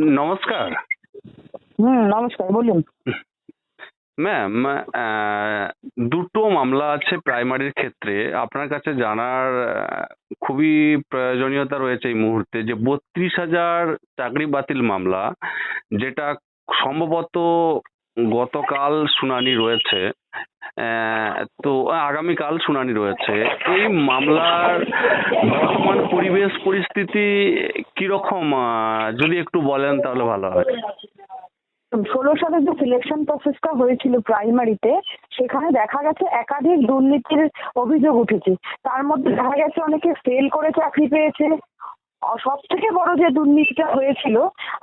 নমস্কার। হুম নমস্কার বলুন। ম্যাম দুটো মামলা আছে প্রাইমারির ক্ষেত্রে। আপনার কাছে জানার খুবই প্রয়োজনীয়তা রয়েছে এই মুহূর্তে যে বত্রিশ হাজার চাকরি বাতিল মামলা যেটা সম্ভবত গতকাল শুনানি রয়েছে। তো আগামীকাল শুনানি রয়েছে। এই মামলার বর্তমান পরিবেশ পরিস্থিতি কীরকম? যদি একটু বলেন তাহলে ভালো হয়। ষোলো সালের যে সিলেকশন প্রসেসটা হয়েছিল প্রাইমারিতে সেখানে দেখা গেছে একাধিক দুর্নীতির অভিযোগ উঠেছে। তার মধ্যে দেখা গেছে অনেকে ফেল করে চাকরি পেয়েছে। সব থেকে বড় যে দুর্নীতিটা হয়েছিল,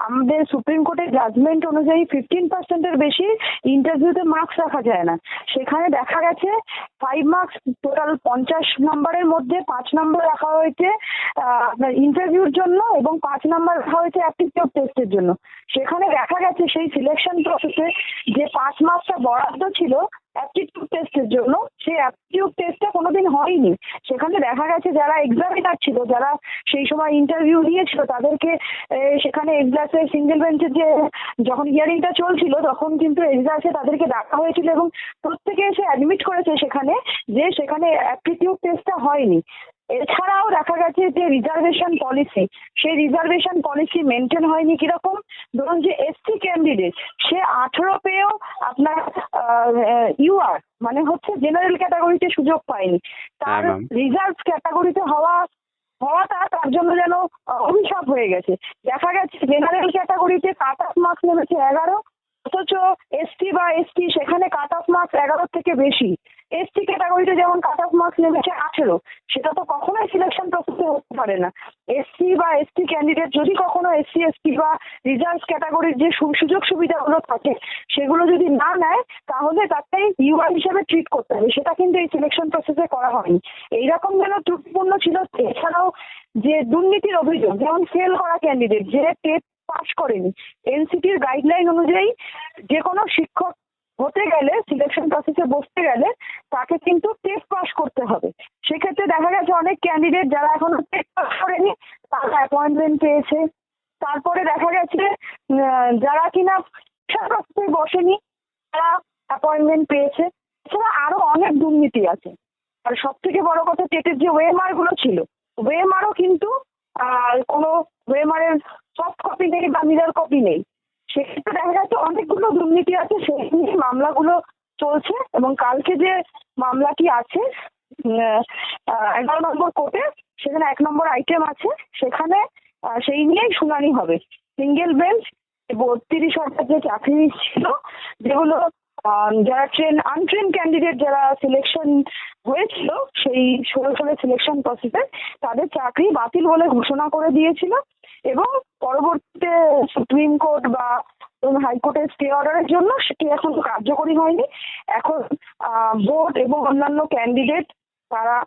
আমাদের সুপ্রিম কোর্টের জাজমেন্ট অনুযায়ী ফিফটিন পার্সেন্টের বেশি ইন্টারভিউতে মার্কস রাখা যায় না। সেখানে দেখা গেছে ফাইভ মার্কস টোটাল পঞ্চাশ নম্বরের মধ্যে পাঁচ নম্বর রাখা হয়েছে আপনার ইন্টারভিউর জন্য এবং পাঁচ নম্বর রাখা হয়েছে অ্যাপটিটিউড টেস্টের জন্য। সেখানে দেখা গেছে সেই সিলেকশন প্রসেসে যে পাঁচ মার্কসটা বরাদ্দ ছিল অ্যাপটিটিউড টেস্টের জন্য, সেই অ্যাপটিটিউড টেস্টটা কোনোদিন হয়নি। সেখানে দেখা গেছে যারা এক্সামিনার ছিল, যারা সেই সময় ইন্টারভিউ নিয়েছিল, তাদেরকে সেখানে এক্সাসে সিঙ্গেল বেঞ্চের যে, যখন হিয়ারিংটা চলছিল, তখন কিন্তু এক্সাসে তাদেরকে ডাকা হয়েছিল এবং প্রত্যেকে এসে অ্যাডমিট করেছে সেখানে যে সেখানে অ্যাপটিটিউড টেস্টটা হয়নি। এছাড়াও দেখা গেছে যে রিজার্ভেশন পলিসি সেই রিজার্ভেশন পলিসি মেনটেন হয়নি কীরকম? ধরুন যে এসসি ক্যান্ডিডেট সে আঠেরো পেয়েও আপনার ইউআর মানে হচ্ছে জেনারেল ক্যাটাগরিতে সুযোগ পায়নি। তার. রিজার্ভ ক্যাটাগরিতে হওয়া হওয়াটা তার জন্য যেন অভিশাপ হয়ে গেছে। দেখা গেছে জেনারেল ক্যাটাগরিতে কাট অফ মার্কস নেমেছে এগারো অথচ এসটি বা এসটি সেখানে কাট অফ মার্কস এগারোর থেকে বেশি। এসটি ক্যাটাগরিতে যেমন কাট অফ মার্কস নেমেছে আঠেরো, সেটা তো কখনোই সিলেকশন প্রসেসে হতে পারে না। এসসি বা এসটি ক্যান্ডিডেট যদি কখনো এসসি, এসটি বা রিজার্ভ ক্যাটাগরির যে সুযোগ সুবিধাগুলো থাকে, সেগুলো যদি না নেয়, তাহলে তাকে ইউআর হিসেবে ট্রিট করতে হবে। সেটা কিন্তু এই সিলেকশন প্রসেসে করা হয়নি। এইরকম যেন ত্রুটিপূর্ণ ছিল, এছাড়াও যে দুর্নীতির অভিযোগ, যেমন ফেল করা ক্যান্ডিডেট যে টেট পাস করেনি এনসিটির গাইডলাইন অনুযায়ী যে কোনো শিক্ষক হতে গেলে সিলেকশন প্রসেসে বসতে গেলে তাকে কিন্তু টেস্ট পাস করতে হবে। সেক্ষেত্রে দেখা গেছে অনেক ক্যান্ডিডেট যারা এখনও টেস্ট পাস করেনি, তারা অ্যাপয়েন্টমেন্ট পেয়েছে। তারপরে দেখা গেছে যারা কিনা শিক্ষাগ্রস্তে বসেনি, তারা অ্যাপয়েন্টমেন্ট পেয়েছে। এছাড়া আরও অনেক দুর্নীতি আছে। আর সব থেকে বড় কথা, টেটের যে ওয়েমারগুলো ছিল ওয়েমারও কিন্তু আহ, কোনো ওয়েমারের সফট কপি নেই বা মিরর কপি নেই সেক্ষেত্রে দেখা যাচ্ছে অনেকগুলো দুর্নীতি আছে সেই নিয়ে মামলাগুলো চলছে এবং কালকে যে মামলাটি আছে উম, আহ, এগারো নম্বর কোর্টে সেখানে এক নম্বর আইটেম আছে সেখানে আহ, সেই নিয়েই শুনানি হবে। সিঙ্গেল বেঞ্চ বত্রিশ হাজার যে চাকরি ছিল যেগুলো যারা ট্রেন আনট্রেন ক্যান্ডিডেট যারা সিলেকশন হয়েছিল, সেই ষোলো সালের সিলেকশন প্রসেসে তাদের চাকরি বাতিল বলে ঘোষণা করে দিয়েছিল এবং পরবর্তীতে সুপ্রিম কোর্ট বা হাইকোর্টের স্টে অর্ডারের জন্য সেটি এখন কার্যকরী হয়নি। এখন বোর্ড এবং অন্যান্য ক্যান্ডিডেট তারা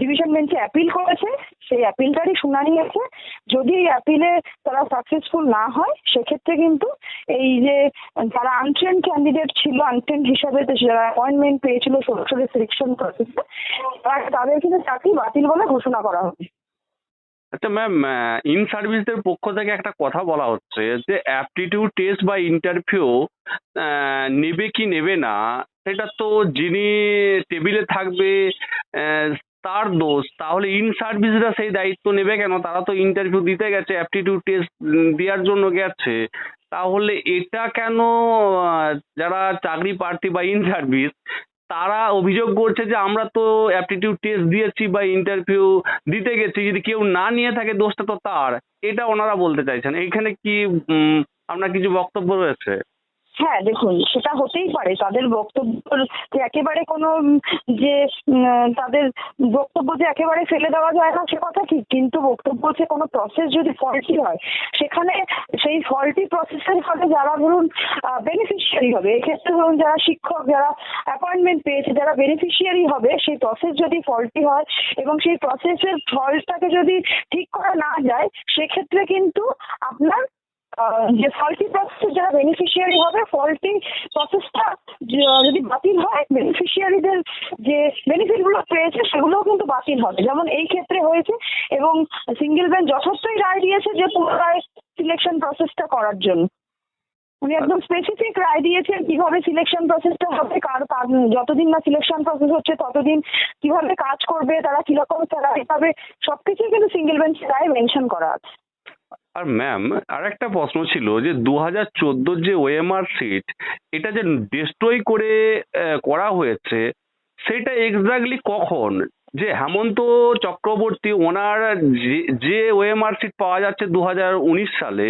ডিভিশন বেঞ্চে অ্যাপিল করেছে, সেই অ্যাপিলটারই শুনানি আছে। যদি এই অ্যাপিলে তারা সাকসেসফুল না হয়, সেক্ষেত্রে কিন্তু এই যে যারা আনট্রেন ক্যান্ডিডেট ছিল আনট্রেন হিসাবে যারা অ্যাপয়েন্টমেন্ট পেয়েছিল সরাসরি সিলেকশন প্রসেসে তাদের কিন্তু চাকরি বাতিল বলে ঘোষণা করা হবে আচ্ছা ম্যাম ইন সার্ভিসদের পক্ষ থেকে একটা কথা বলা হচ্ছে যে অ্যাপটিটিউড টেস্ট বা ইন্টারভিউ নেবে কি নেবে না, সেটা তো যিনি টেবিলে থাকবে তার দোষ। তাহলে ইন সার্ভিসরা সেই দায়িত্ব নেবে কেন? তারা তো ইন্টারভিউ দিতে গেছে অ্যাপটিটিউড টেস্ট দেওয়ার জন্য গেছে। তাহলে এটা কেন যারা চাকরি প্রার্থী বা ইন সার্ভিস তারা অভিযোগ করছে যে আমরা তো অ্যাপটিটিউড টেস্ট দিয়েছি বা ইন্টারভিউ দিতে গেছি, যদি কেউ না নিয়ে থাকে, দোষটা তো তার। এটা ওনারা বলতে চাইছেন। এইখানে কি আপনার কিছু বক্তব্য রয়েছে? হ্যাঁ দেখুন, সেটা হতেই পারে। তাদের বক্তব্য যে একেবারে কোনো যে তাদের বক্তব্য যে একেবারে ফেলে দেওয়া যায় না, সে কথা ঠিক। কিন্তু বক্তব্য হচ্ছে কোনো প্রসেস যদি ফল্টি হয়, সেখানে সেই ফল্টি প্রসেসের ফলে যারা ধরুন বেনিফিশিয়ারি হবে, এক্ষেত্রে ধরুন যারা শিক্ষক, যারা অ্যাপয়েন্টমেন্ট পেয়েছে, যারা বেনিফিশিয়ারি হবে, সেই প্রসেস যদি ফল্টি হয় এবং সেই প্রসেসের ফল্টটাকে যদি ঠিক করা না যায়, সেক্ষেত্রে কিন্তু আপনার যে ফল্টি প্রসেসে যারা বেনিফিশিয়ারি হবে ফল্টি প্রসেসটা যদি বাতিল হয় বেনিফিশিয়ারিদের যে বেনিফিটগুলো পেয়েছে, সেগুলোও কিন্তু বাতিল হবে। যেমন এই ক্ষেত্রে হয়েছে, এবং সিঙ্গেল বেঞ্চ যথেষ্টই রায় দিয়েছে যে পুনরায় সিলেকশন প্রসেসটা করার জন্য। উনি একদম স্পেসিফিক রায় দিয়েছেন কীভাবে সিলেকশন প্রসেসটা হবে, কার যতদিন না সিলেকশন প্রসেস হচ্ছে, ততদিন কীভাবে কাজ করবে, তারা কীরকম স্যালারি পাবে, সবকিছুই কিন্তু সিঙ্গেল বেঞ্চ রায় মেনশন করা আছে। আর ম্যাম আর একটা প্রশ্ন ছিল যে দু হাজার চোদ্দোর যে ওএমআর সিট এটা যে ডিস্ট্রয় করে করা হয়েছে, সেটা এক্স্যাক্টলি কখন? যে হেমন্ত চক্রবর্তী ওনার যে যে ওএমআর সিট পাওয়া যাচ্ছে দু হাজার উনিশ সালে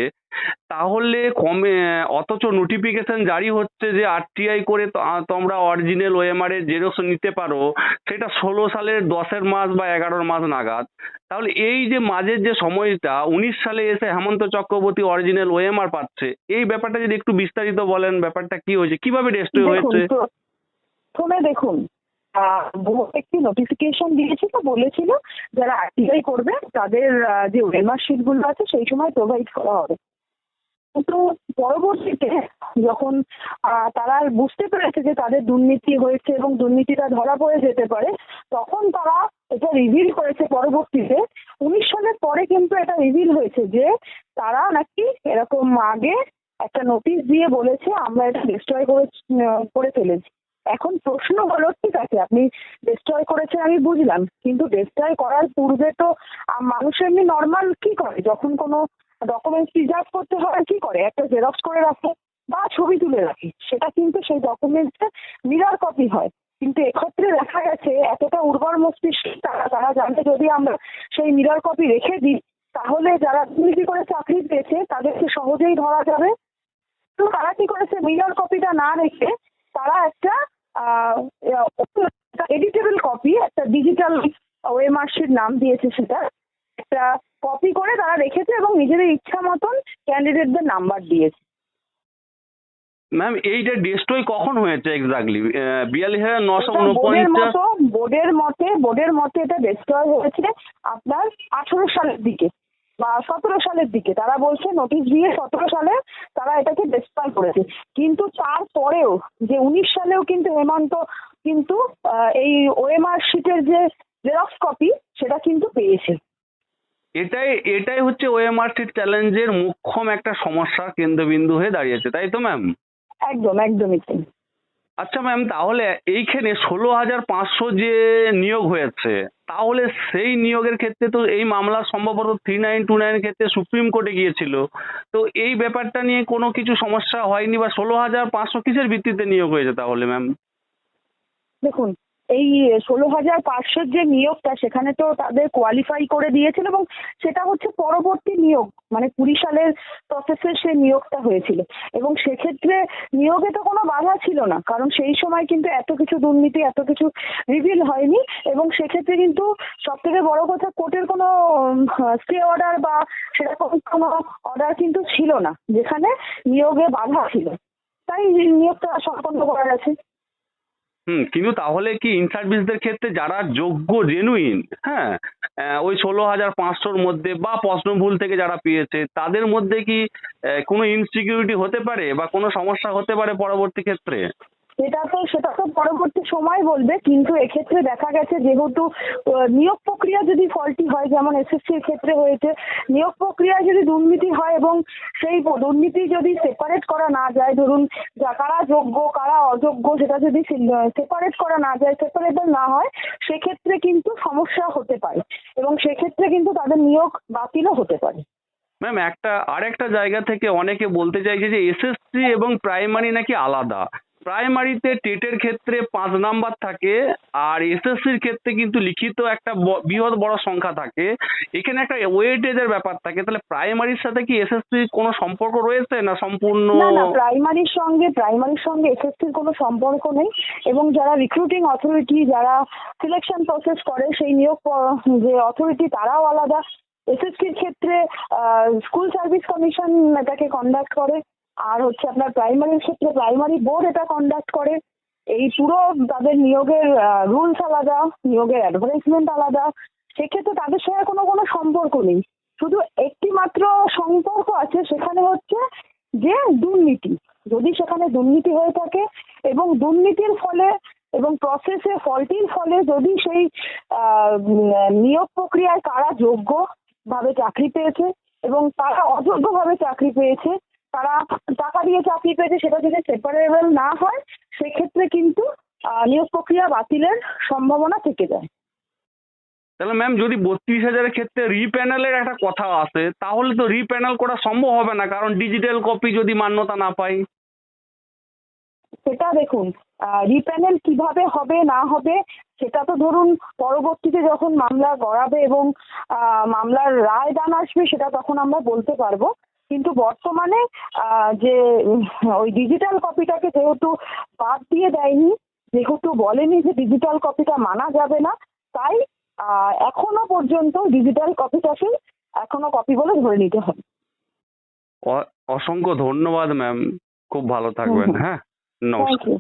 তাহলে কমে অথচ নোটিফিকেশন জারি হচ্ছে যে আরটিআই করে তোমরা অরিজিনাল ওএমআর এর জেরক্স নিতে পারো সেটা ষোলো সালের দশের মাস বা এগারোর মাস নাগাদ। তাহলে এই যে মাঝের যে সময়টা উনিশ সালে এসে হেমন্ত চক্রবর্তী অরিজিনাল ওএমআর পাচ্ছে এই ব্যাপারটা যদি একটু বিস্তারিত বলেন ব্যাপারটা কি হয়েছে? কীভাবে ডিস্ট্রয় হয়েছে? প্রথমে দেখুন একটি নোটিফিকেশন দিয়েছিল, বলেছিল যারা আরটিআই করবে তাদের যে ওয়েমার শিটগুলো আছে সেই সময় প্রোভাইড করা হবে। কিন্তু পরবর্তীতে যখন তারা বুঝতে পেরেছে যে তাদের দুর্নীতি হয়েছে এবং দুর্নীতিটা ধরা পড়ে যেতে পারে, তখন তারা এটা রিভিল করেছে পরবর্তীতে। উনিশ সালের পরে কিন্তু এটা রিভিল হয়েছে যে তারা নাকি এরকম আগে একটা নোটিশ দিয়ে বলেছে, আমরা এটা ডিস্ট্রয় করে করে ফেলেছি। এখন প্রশ্ন হলো, ঠিক আছে, আপনি ডিস্ট্রয় করেছেন আমি বুঝলাম, কিন্তু ডিস্ট্রয় করার পূর্বে তো মানুষ এমনি নর্মাল কি করে? যখন কোনো ডকুমেন্টস প্রিজার্ভ করতে হয়, কি করে? একটা জেরক্স করে রাখে বা ছবি তুলে রাখে। সেটা কিন্তু সেই ডকুমেন্টসের মিরর কপি হয়। কিন্তু এক্ষেত্রে দেখা গেছে, এতটা উর্বর মস্তিষ্ক, তারা তারা জানতে যদি আমরা সেই মিরর কপি রেখে দিই, তাহলে যারা দুর্নীতি করে চাকরি পেয়েছে, তাদেরকে সহজেই ধরা যাবে। তো তারা কি করেছে মিরর কপিটা না রেখে তারা একটা এডিটেবল কপি একটা ডিজিটাল ওয়েমার্কশিট নাম দিয়েছে সেটা। একটা কপি করে তারা রেখেছে এবং নিজেদের ইচ্ছা মতন ক্যান্ডিডেটদের নাম্বার দিয়েছে। ম্যাম এইটা ডিস্ট্রয় কখন হয়েছে এক্স্যাক্টলি বিয়াল্লিশ হাজার নশো উনপঞ্চাশ? মতো বোর্ডের মতে বোর্ডের মতে এটা ডিস্ট্রয় হয়েছে আপনার আঠেরো সালের দিকে। বা সতেরো সালের দিকে তারা বলছে নোটিশ দিয়ে সতেরো সালে তারা এটাকে ডিসপ্লয় করেছে। কিন্তু তারপরেও যে উনিশ সালেও কিন্তু হেমন্ত কিন্তু এই ওএমআর শিটের যে জেরক্স কপি সেটা কিন্তু পেয়েছে। এটাই এটাই হচ্ছে ওএমআর সিট চ্যালেঞ্জের মুখ্যম একটা সমস্যার কেন্দ্রবিন্দু হয়ে দাঁড়িয়েছে তাই তো ম্যাম একদম একদমই তাই। আচ্ছা ম্যাম, তাহলে এইখানে ষোলো হাজার পাঁচশো যে নিয়োগ হয়েছে, তাহলে সেই নিয়োগের ক্ষেত্রে তো এই মামলা সম্ভবত থ্রি নাইন টু নাইন ক্ষেত্রে সুপ্রিম কোর্টে গিয়েছিল। তো এই ব্যাপারটা নিয়ে কোনো কিছু সমস্যা হয়নি বা ষোলো হাজার পাঁচশো কিসের ভিত্তিতে নিয়োগ হয়েছে তাহলে ম্যাম? দেখুন এই ষোলো হাজার পাঁচশোর যে নিয়োগটা, সেখানে তো তাদের কোয়ালিফাই করে দিয়েছিল এবং সেটা হচ্ছে পরবর্তী নিয়োগ মানে কুড়ি সালের প্রসেসে সে নিয়োগটা হয়েছিল। এবং সেক্ষেত্রে নিয়োগে তো কোনো বাধা ছিল না, কারণ সেই সময় কিন্তু এত কিছু দুর্নীতি, এত কিছু রিভিল হয়নি এবং সেক্ষেত্রে কিন্তু সব থেকে বড় কথা কোর্টের কোনো স্টে অর্ডার বা সেরকম কোনো অর্ডার কিন্তু ছিল না, যেখানে নিয়োগে বাধা ছিল। তাই নিয়োগটা সম্পন্ন করা গেছে। হুম, কিন্তু তাহলে কি ইন সার্ভিসদের ক্ষেত্রে যারা যোগ্য জেনুইন হ্যাঁ ওই ষোলো হাজার পাঁচশোর মধ্যে বা প্রশ্ন ভুল থেকে যারা পেয়েছে, তাদের মধ্যে কি কোনো ইনসিকিউরিটি হতে পারে বা কোনো সমস্যা হতে পারে পরবর্তী ক্ষেত্রে? সেটা তো সেটা তো পরবর্তী সময় বলবে, কিন্তু এক্ষেত্রে দেখা গেছে যেহেতু নিয়োগ প্রক্রিয়া যদি ফলটি হয়, যেমন এসএসসির ক্ষেত্রে হয়েছে, নিয়োগ প্রক্রিয়ায় যদি দুর্নীতি হয় এবং সেই দুর্নীতি যদি সেপারেট করা না যায়, ধরুন কারা যোগ্য, কারা অযোগ্য, সেটা যদি সেপারেট করা না যায় সেপারেবল না হয়, সেক্ষেত্রে কিন্তু সমস্যা হতে পারে এবং সেক্ষেত্রে কিন্তু তাদের নিয়োগ বাতিলও হতে পারে। ম্যাম একটা, আরেকটা জায়গা থেকে অনেকে বলতে চাইছে যে এসএসসি এবং প্রাইমারি নাকি আলাদা। প্রাইমারিতে টেটের ক্ষেত্রে পাঁচ নাম্বার থাকে, আর এসএসসির ক্ষেত্রে কিন্তু লিখিত একটা বৃহৎ বড় সংখ্যা থাকে। এখানে একটা ওয়েটেজের ব্যাপার থাকে। তাহলে প্রাইমারির সাথে কি এসএসসির কোনো সম্পর্ক রয়েছে না সম্পূর্ণ প্রাইমারির সঙ্গে প্রাইমারির সঙ্গে এসএসসির কোনো সম্পর্ক নেই। এবং যারা রিক্রুটিং অথরিটি যারা সিলেকশন প্রসেস করে, সেই নিয়োগ যে অথরিটি তারাও আলাদা। এসএসসির ক্ষেত্রে স্কুল সার্ভিস কমিশন এটাকে কন্ডাক্ট করে। আর হচ্ছে আপনার প্রাইমারির ক্ষেত্রে প্রাইমারি বোর্ড এটা কন্ডাক্ট করে। এই পুরো তাদের নিয়োগের রুলস আলাদা, নিয়োগের অ্যাডভার্টাইজমেন্ট আলাদা। সেক্ষেত্রে তাদের সঙ্গে কোনো কোনো সম্পর্ক নেই। শুধু একটি মাত্র সম্পর্ক আছে, সেখানে হচ্ছে যে দুর্নীতি। যদি সেখানে দুর্নীতি হয়ে থাকে এবং দুর্নীতির ফলে এবং প্রসেসে ফলটির ফলে যদি সেই নিয়োগ প্রক্রিয়ায় কারা যোগ্য ভাবে চাকরি পেয়েছে এবং তারা অযোগ্যভাবে চাকরি পেয়েছে তারা টাকা দিয়ে চাকরি পেয়েছে সেটা যদি সেপারেবল না হয় সেক্ষেত্রে কিন্তু নিয়োগ প্রক্রিয়া বাতিলের সম্ভাবনা থেকে যায়। তাহলে ম্যাম যদি বত্রিশ হাজারের ক্ষেত্রে রিপ্যানেলের একটা কথা আসে তাহলে তো রিপ্যানেল করা সম্ভব হবে না কারণ ডিজিটাল কপি যদি মান্যতা না পাই। সেটা দেখুন রিপ্যানেল কীভাবে হবে না হবে সেটা তো ধরুন পরবর্তীতে যখন মামলা গড়াবে এবং মামলার রায় দান আসবে সেটা তখন আমরা বলতে পারব। কিন্তু বর্তমানে যে ওই ডিজিটাল কপিটাকে যেহেতু বাদ দিয়ে দেয়নি যেহেতু বলেনি যে ডিজিটাল কপিটা মানা যাবে না তাই আহ, এখনও পর্যন্ত ডিজিটাল কপিটাকে এখনও কপি বলে ধরে নিতে হবে। অ- অসংখ্য ধন্যবাদ ম্যাম খুব ভালো থাকবেন। হ্যাঁ? নমস্কার।